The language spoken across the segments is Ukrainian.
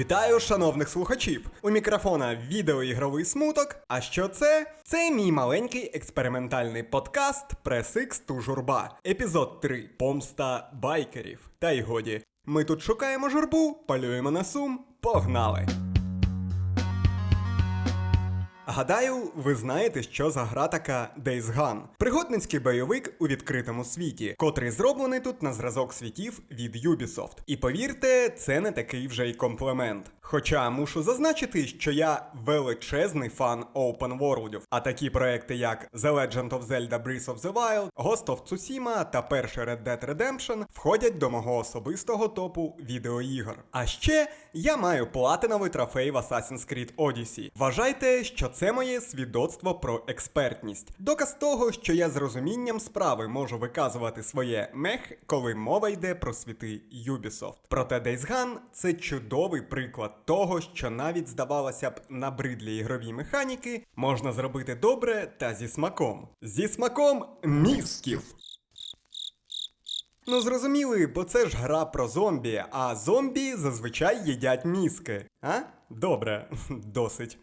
Вітаю шановних слухачів! У мікрофона відеоігровий смуток. А що це? Це мій маленький експериментальний подкаст Пресикс ту журба. Епізод 3. Помста байкерів. Та й годі. Ми тут шукаємо журбу, палюємо на сум. Погнали! Гадаю, ви знаєте, що за гра така Days Gone. Пригодницький бойовик у відкритому світі, котрий зроблений тут на зразок світів від Ubisoft. І повірте, це не такий вже й комплемент. Хоча мушу зазначити, що я величезний фан Open Worldів, а такі проекти, як The Legend of Zelda Breath of the Wild, Ghost of Tsushima та перший Red Dead Redemption входять до мого особистого топу відеоігр. А ще я маю платиновий трофей в Assassin's Creed Odyssey. Вважайте, що це моє свідоцтво про експертність. Доказ того, що я з розумінням справи можу виказувати своє мех, коли мова йде про світи Ubisoft. Проте Days Gone – це чудовий приклад того, що навіть здавалося б набридлі ігрові механіки можна зробити добре та зі смаком. Зі смаком мізків. Ну зрозуміли, бо це ж гра про зомбі, а зомбі зазвичай їдять мізки. А? Добре, досить.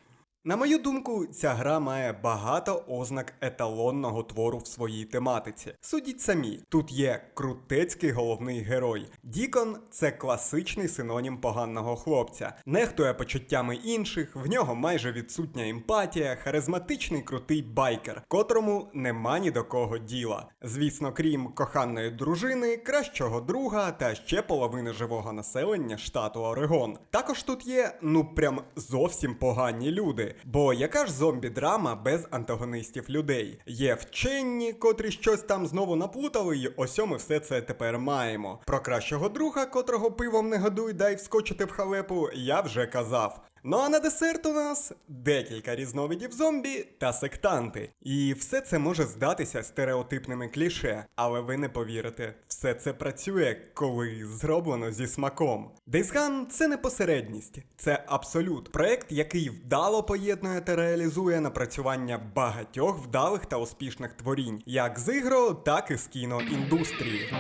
На мою думку, ця гра має багато ознак еталонного твору в своїй тематиці. Судіть самі, тут є крутецький головний герой. Дікон це класичний синонім поганого хлопця, нехтує почуттями інших, в нього майже відсутня емпатія, харизматичний крутий байкер, котрому нема ні до кого діла. Звісно, крім коханої дружини, кращого друга та ще половини живого населення штату Орегон. Також тут є, ну прям зовсім погані люди. Бо яка ж зомбі-драма без антагонистів людей? Є вчені, котрі щось там знову наплутали, і ось ми все це тепер маємо. Про кращого друга, котрого пивом не годуй, дай вскочити в халепу, я вже казав. Ну а на десерт у нас декілька різновидів зомбі та сектанти. І все це може здатися стереотипними кліше, але ви не повірите, все це працює, коли зроблено зі смаком. Days це не посередність, це абсолют. Проект, який вдало поєднує та реалізує напрацювання багатьох вдалих та успішних творінь, як з ігро, так і з кіноіндустрії.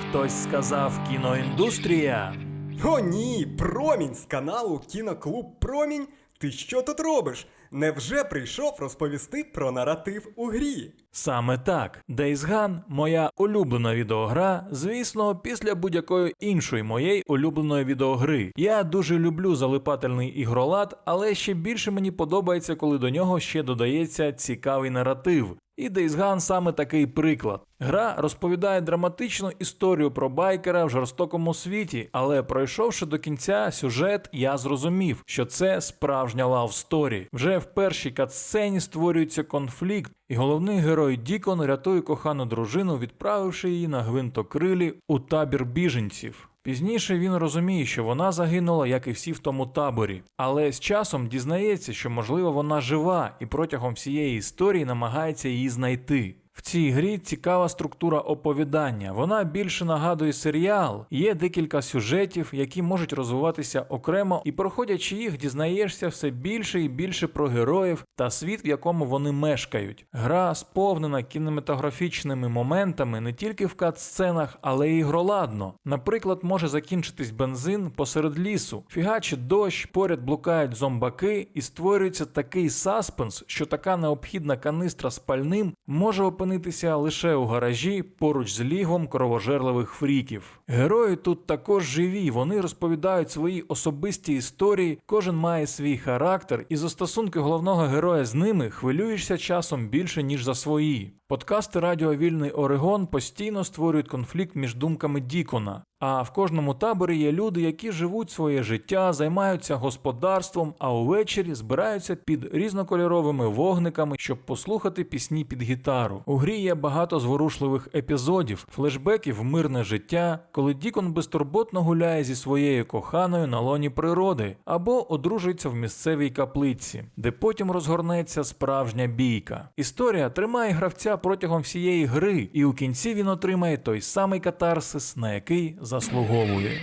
Хтось сказав кіноіндустрія. О ні, промінь з каналу Кіноклуб Промінь. Ти що тут робиш? Невже прийшов розповісти про наратив у грі? Саме так, Days Gone – моя улюблена відеогра, звісно, після будь-якої іншої моєї улюбленої відеогри. Я дуже люблю залипательний ігролад, але ще більше мені подобається, коли до нього ще додається цікавий наратив. І Days саме такий приклад. Гра розповідає драматичну історію про байкера в жорстокому світі, але пройшовши до кінця сюжет, я зрозумів, що це справжня лав сторі. Вже в першій катсцені створюється конфлікт, і головний герой Дікон рятує кохану дружину, відправивши її на гвинтокрилі у табір біженців. Пізніше він розуміє, що вона загинула, як і всі в тому таборі, але з часом дізнається, що можливо вона жива, і протягом всієї історії намагається її знайти. Цій грі цікава структура оповідання. Вона більше нагадує серіал. Є декілька сюжетів, які можуть розвиватися окремо, і проходячи їх, дізнаєшся все більше і більше про героїв та світ, в якому вони мешкають. Гра сповнена кінематографічними моментами не тільки в кат-сценах, але й ігроладно. Наприклад, може закінчитись бензин посеред лісу, фігачить дощ, поряд блукають зомбаки, і створюється такий саспенс, що така необхідна канистра з пальним може опинитися лише у гаражі поруч з лігом кровожерливих фріків. Герої тут також живі, вони розповідають свої особисті історії, кожен має свій характер, і за стосунки головного героя з ними хвилюєшся часом більше, ніж за свої. Подкасти Радіо Вільний Орегон постійно створюють конфлікт між думками Дікона. А в кожному таборі є люди, які живуть своє життя, займаються господарством, а увечері збираються під різнокольоровими вогниками, щоб послухати пісні під гітару. У грі є багато зворушливих епізодів, флешбеків мирне життя, коли Дікон безтурботно гуляє зі своєю коханою на лоні природи, або одружується в місцевій каплиці, де потім розгорнеться справжня бійка. Історія тримає гравця протягом всієї гри, і у кінці він отримає той самий катарсис, на який заслуговує.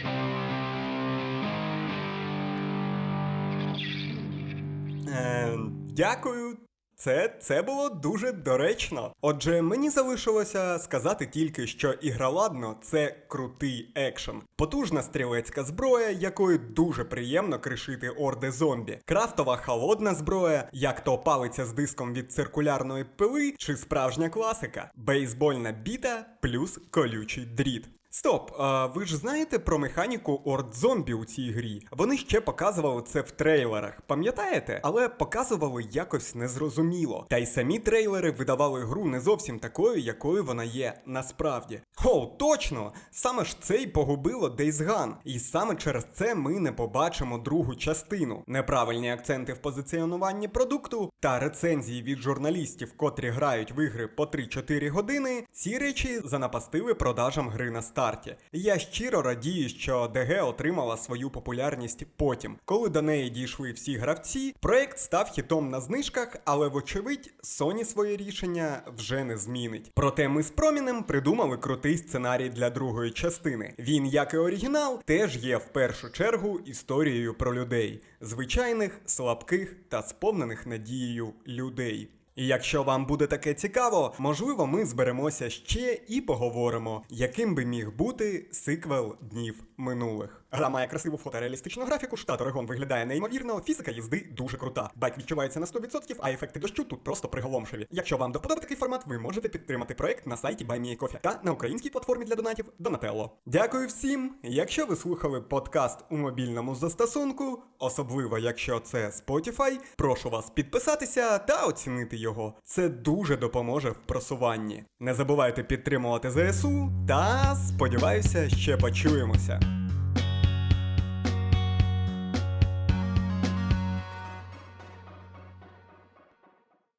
Е, дякую. Це, це було дуже доречно. Отже, мені залишилося сказати тільки, що ігра ладно це крутий екшен. Потужна стрілецька зброя, якою дуже приємно кришити орди зомбі. Крафтова холодна зброя, як то палиця з диском від циркулярної пили, чи справжня класика. Бейсбольна біта плюс колючий дріт. Стоп, а ви ж знаєте про механіку орд зомбі у цій грі? Вони ще показували це в трейлерах, пам'ятаєте? Але показували якось незрозуміло. Та й самі трейлери видавали гру не зовсім такою, якою вона є насправді. О, точно! Саме ж це й погубило Days Gone. І саме через це ми не побачимо другу частину. Неправильні акценти в позиціонуванні продукту та рецензії від журналістів, котрі грають в ігри по 3-4 години. Ці речі занапастили продажам гри на старті. Я щиро радію, що ДГ отримала свою популярність потім. Коли до неї дійшли всі гравці, проект став хітом на знижках, але вочевидь, Sony своє рішення вже не змінить. Проте ми з Промінем придумали крутий сценарій для другої частини. Він, як і оригінал, теж є в першу чергу історією про людей, звичайних, слабких та сповнених надією людей. І якщо вам буде таке цікаво, можливо, ми зберемося ще і поговоримо, яким би міг бути сиквел днів минулих. Гра має красиву фотореалістичну графіку, штат Орегон виглядає неймовірно, фізика їзди дуже крута. Байк відчувається на 100%, а ефекти дощу тут просто приголомшеві. Якщо вам до такий формат, ви можете підтримати проект на сайті BuyMeACoffee та на українській платформі для донатів Donatello. Дякую всім! Якщо ви слухали подкаст у мобільному застосунку, особливо якщо це Spotify, прошу вас підписатися та оцінити його. Це дуже допоможе в просуванні. Не забувайте підтримувати ЗСУ та сподіваюся, ще почуємося.